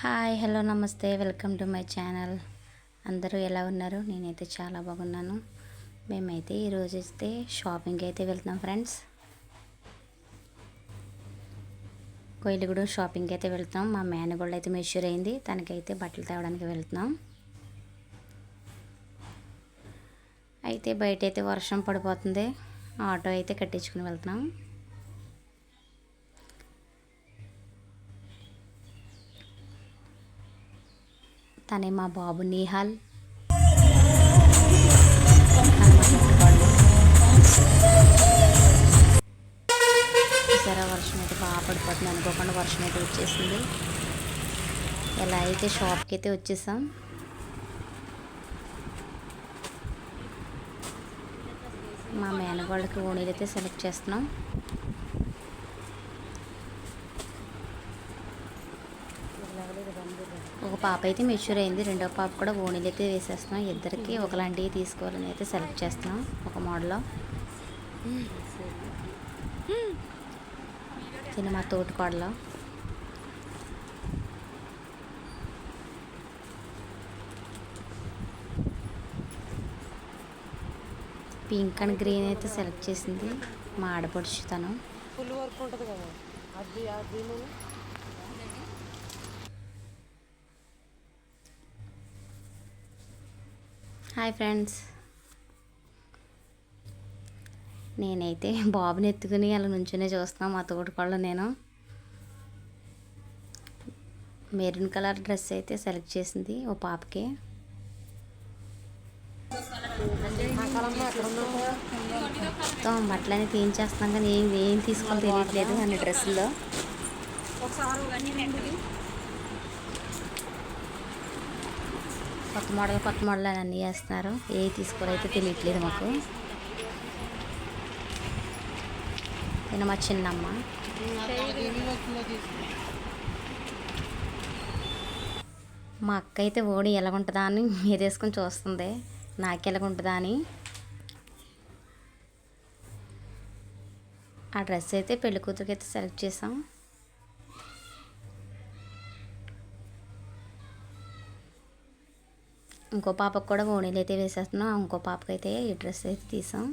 Hi hello namaste. Welcome to my channel. అందరూ ఎలా ఉన్నారు? నేనైతే చాలా బాగున్నాను. మేమైతే ఈరోజు అయితే షాపింగ్కి అయితే వెళ్తున్నాం ఫ్రెండ్స్. కోయిలగూడెం షాపింగ్కి అయితే వెళ్తున్నాం. మా మేనగోళ్ళు అయితే మెష్యూర్ అయింది. తనకైతే బట్టలు తేవడానికి వెళ్తున్నాం. అయితే బయట అయితే వర్షం పడిపోతుంది. ఆటో అయితే కట్టించుకుని వెళ్తున్నాం. తనే మా బాబు నిహాల్. చూసారా వర్షం అయితే బాగా పడిపోతుంది. అనుకోకుండా వర్షం అయితే వచ్చేసింది. ఎలా అయితే షాప్కి అయితే వచ్చేసాం. మా మేనగోళ్ళకి ఓణీలు అయితే సెలెక్ట్ చేస్తున్నాం. ఒక పాప అయితే మెచ్యూర్ అయింది. రెండో పాప కూడా ఓణీలు అయితే వేసేస్తున్నాం. ఇద్దరికి ఒకలాంటివి తీసుకోవాలని అయితే సెలెక్ట్ చేస్తున్నాం ఒక మోడల్లో సినిమా మా తోటికోడలో. పింక్ అండ్ గ్రీన్ అయితే సెలెక్ట్ చేసింది. మా ఆడపడుచు తను ఫుల్ వర్క్ ఉంటుంది కదా. అది హాయ్ ఫ్రెండ్స్. నేనైతే బాబుని ఎత్తుకుని అలా నుంచునే చూస్తున్నాను మా తోటికోళ్ళు నేను. మెరూన్ కలర్ డ్రెస్ అయితే సెలెక్ట్ చేసింది ఓ పాపకి. మొత్తం బట్టలన్నీ తీయించేస్తున్నాం కానీ ఏం ఏం తీసుకోవాలో తెలియట్లేదు అన్ని డ్రెస్సుల్లో. కొత్త మోడల్ కొత్త మోడల్ అని అన్నీ వేస్తున్నారు ఏ తీసుకోవాలైతే తెలియట్లేదు మాకు. నేను మా చిన్నమ్మ. మా అక్క అయితే ఓడి ఎలాగుంటుందా అని మీరు వేసుకొని చూస్తుంది. నాకు ఎలాగుంటుందా అని. ఆ డ్రెస్ అయితే పెళ్ళి కూతురికి అయితే సెలెక్ట్ చేసాం ఇంకో పాపకు కూడా ఓణీలు అయితే వేసేస్తున్నాం. ఇంకో పాపకి అయితే ఈ డ్రెస్ అయితే తీసాం.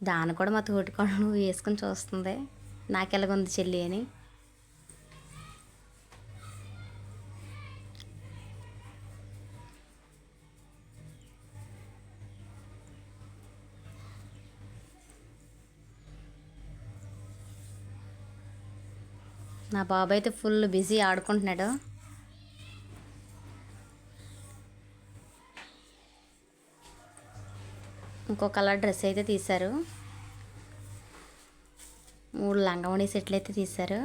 దాన్ని కూడా మా తోటికోడలు వేసుకొని చూస్తుంది. నాకు ఎలాగుంది చెల్లి అని. నా బాబు అయితే ఫుల్ బిజీ ఆడుకుంటున్నాడు. ఇంకో కలర్ డ్రెస్ అయితే తీశారు. మూడు లంగమణి సెట్లు అయితే తీశారు.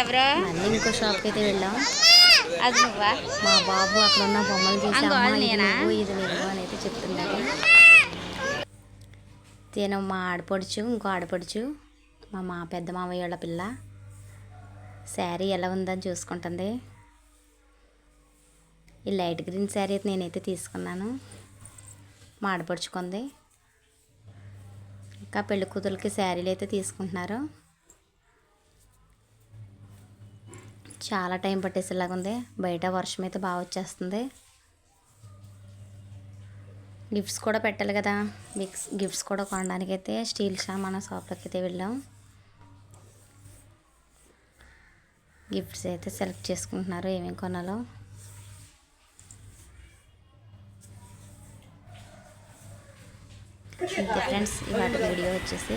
ఎవరు? మళ్ళీ ఇంకో షాప్కి అయితే వెళ్ళాం. అది నువ్వా? మా బాబు అక్కడ ఉన్న బొమ్మలు చూసి ఇది నేనా? నువ్వు ఇది నువ్వు అని అయితే చెప్తున్నాడు తిన మా ఆడపడుచు ఇంకో ఆడపడుచు మా మా పెద్ద మామయ్య వాళ్ళ పిల్ల. శారీ ఎలా ఉందని చూసుకుంటుంది. ఈ లైట్ గ్రీన్ శారీ అయితే నేనైతే తీసుకున్నాను. మాడపడుచుకుంది. ఇంకా పెళ్ళి కూతురికి శారీలు అయితే తీసుకుంటున్నారు. చాలా టైం పట్టేసేలాగా ఉంది. బయట వర్షం అయితే బాగా వచ్చేస్తుంది. గిఫ్ట్స్ కూడా పెట్టాలి కదా. గిఫ్ట్స్ గిఫ్ట్స్ కూడా కొనడానికైతే స్టీల్ షా మన షాప్లోకి అయితే వెళ్ళాం. గిఫ్ట్స్ అయితే సెలెక్ట్ చేసుకుంటున్నారు. ఏమేమి కొనాలో? ఇంతే ఫ్రెండ్స్ ఇవాటి వీడియో వచ్చేసి.